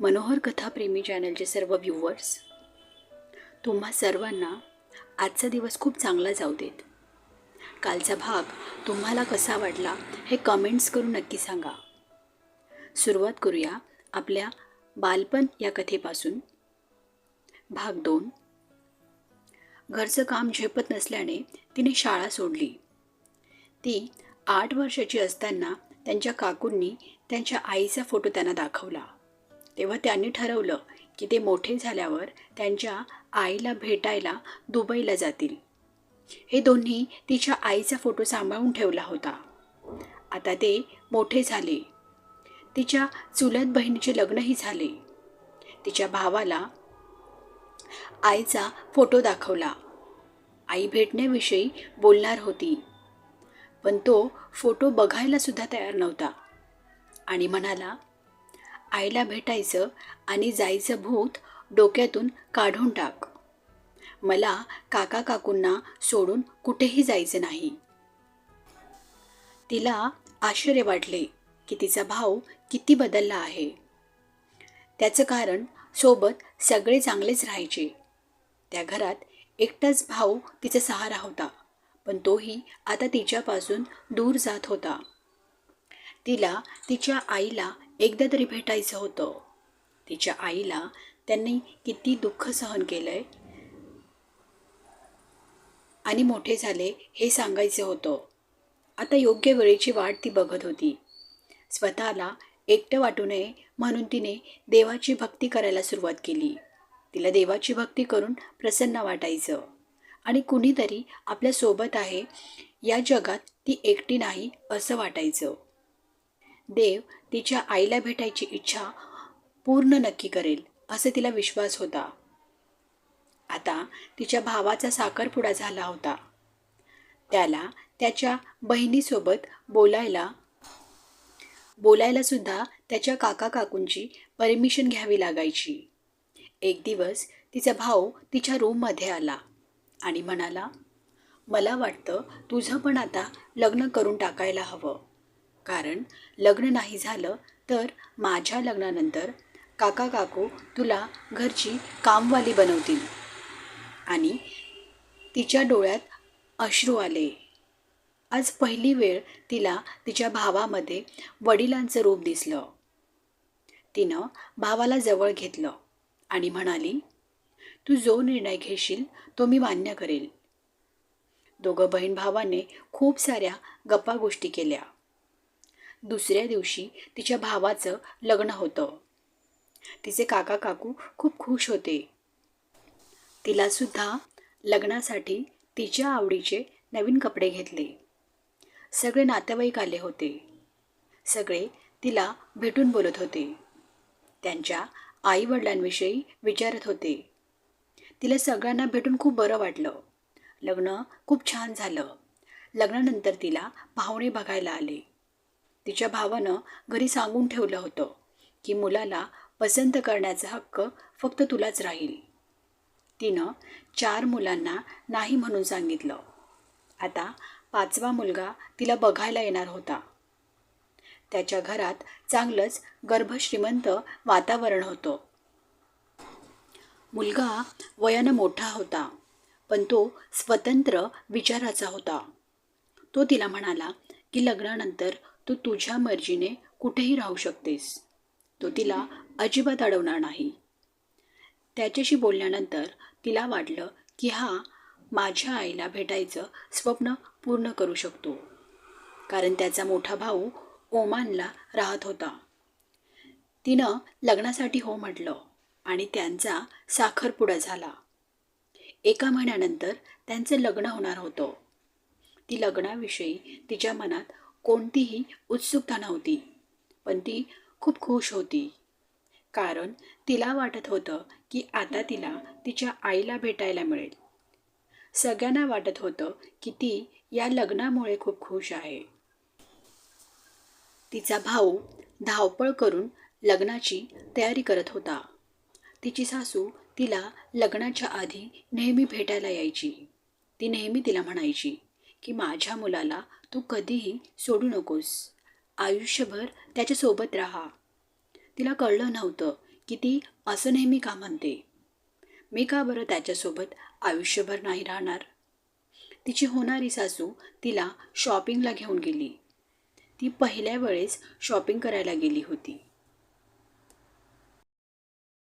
मनोहर कथाप्रेमी चॅनलचे सर्व व्ह्यूवर्स तुम्हा सर्वांना आजचा दिवस खूप चांगला जाऊ देत. कालचा भाग तुम्हाला कसा वाटला हे कमेंट्स करून नक्की सांगा. सुरुवात करूया आपल्या बालपण या कथेपासून. भाग दोन. घरचं काम झेपत नसल्याने तिने शाळा सोडली. ती आठ वर्षाची असताना त्यांच्या काकूंनी त्यांच्या आईचा फोटो त्यांना दाखवला. तेव्हा त्यांनी ठरवलं की ते मोठे झाल्यावर त्यांच्या आईला भेटायला दुबईला जातील. हे दोन्ही तिच्या आईचा फोटो सांभाळून ठेवला होता. आता ते मोठे झाले. तिच्या चुलत बहिणीचे लग्नही झाले. तिच्या भावाला आईचा फोटो दाखवला. आई भेटण्याविषयी बोलणार होती. पण तो फोटो बघायलासुद्धा तयार नव्हता. आणि म्हणाला आईला भेटायचं आणि जायचं भूत डोक्यातून काढून टाक. मला काका काकूंना सोडून कुठेही जायचं नाही. तिला आश्चर्य वाटले की तिचा भाऊ किती बदलला आहे. त्याचं कारण सोबत सगळे चांगलेच राहायचे. त्या घरात एकटाच भाऊ तिचा सहारा होता पण तोही आता तिच्यापासून दूर जात होता. तिला तिच्या आईला एकदा तरी भेटायचं होतं. तिच्या आईला त्यांनी किती दुःख सहन केलंय आणि मोठे झाले हे सांगायचं होतं. आता योग्य वेळेची वाट ती बघत होती. स्वतःला एकटं वाटू नये म्हणून तिने देवाची भक्ती करायला सुरुवात केली. तिला देवाची भक्ती करून प्रसन्न वाटायचं. आणि कुणीतरी आपल्यासोबत आहे या जगात ती एकटी नाही असं वाटायचं. देव तिच्या आईला भेटायची इच्छा पूर्ण नक्की करेल असं तिला विश्वास होता. आता तिच्या भावाचा साखरपुडा झाला होता. त्याला त्याच्या बहिणीसोबत बोलायला बोलायला सुद्धा त्याच्या काका काकूंची परमिशन घ्यावी लागायची. एक दिवस तिचा भाऊ तिच्या रूममध्ये आला आणि म्हणाला मला वाटतं तुझं पण आता लग्न करून टाकायला हवं. कारण लग्न नाही झालं तर माझ्या लग्नानंतर काका काकू तुला घरची कामवाली बनवतील. आणि तिच्या डोळ्यात अश्रू आले. आज पहिली वेळ तिला तिच्या भावामध्ये वडिलांचं रूप दिसलं. तिनं भावाला जवळ घेतलं आणि म्हणाली तू जो निर्णय घेशील तो मी मान्य करेल. दोघं बहीण भावाने खूप साऱ्या गप्पा गोष्टी केल्या. दुसऱ्या दिवशी तिच्या भावाचं लग्न होतं. तिचे काका काकू खूप खुश होते. तिलासुद्धा लग्नासाठी तिच्या आवडीचे नवीन कपडे घेतले. सगळे नातेवाईक आले होते. सगळे तिला भेटून बोलत होते. त्यांच्या आईवडिलांविषयी विचारत होते. तिला सगळ्यांना भेटून खूप बरं वाटलं. लग्न खूप छान झालं. लग्नानंतर तिला पाहुणे बघायला आले. तिच्या भावानं घरी सांगून ठेवलं होतं की मुलाला पसंत करण्याचा हक्क फक्त तुलाच राहील. तिनं चार मुलांना नाही म्हणून सांगितलं. आता पाचवा मुलगा तिला बघायला येणार होता. त्याच्या घरात चांगलंच गर्भश्रीमंत वातावरण होतं. मुलगा वयानं मोठा होता पण तो स्वतंत्र विचाराचा होता. तो तिला म्हणाला की लग्नानंतर तू तुझ्या मर्जीने कुठेही राहू शकतेस. तो तिला अजिबात अडवणार नाही. त्याच्याशी बोलल्यानंतर तिला वाटलं की हा माझ्या आईला भेटायचं स्वप्न पूर्ण करू शकतो. कारण त्याचा मोठा भाऊ ओमानला राहत होता. तिनं लग्नासाठी हो म्हटलं आणि त्यांचा साखरपुडा झाला. एका महिन्यानंतर त्यांचं लग्न होणार होतं. ती लग्नाविषयी तिच्या मनात कोणतीही उत्सुकता नव्हती पण ती खूप खुश होती. कारण तिला वाटत होतं की आता तिला तिच्या आईला भेटायला मिळेल. सगळ्यांना वाटत होतं की ती या लग्नामुळे खूप खुश आहे. तिचा भाऊ धावपळ करून लग्नाची तयारी करत होता. तिची सासू तिला लग्नाच्या आधी नेहमी भेटायला यायची. ती नेहमी तिला म्हणायची की माझ्या मुलाला तू कधीही सोडू नकोस. आयुष्यभर त्याच्यासोबत राहा. तिला कळलं नव्हतं की ती असं नेहमी का म्हणते? मी का बरं त्याच्यासोबत आयुष्यभर नाही राहणार? तिची होणारी सासू तिला शॉपिंगला घेऊन गेली. ती पहिल्या वेळेस शॉपिंग करायला गेली होती.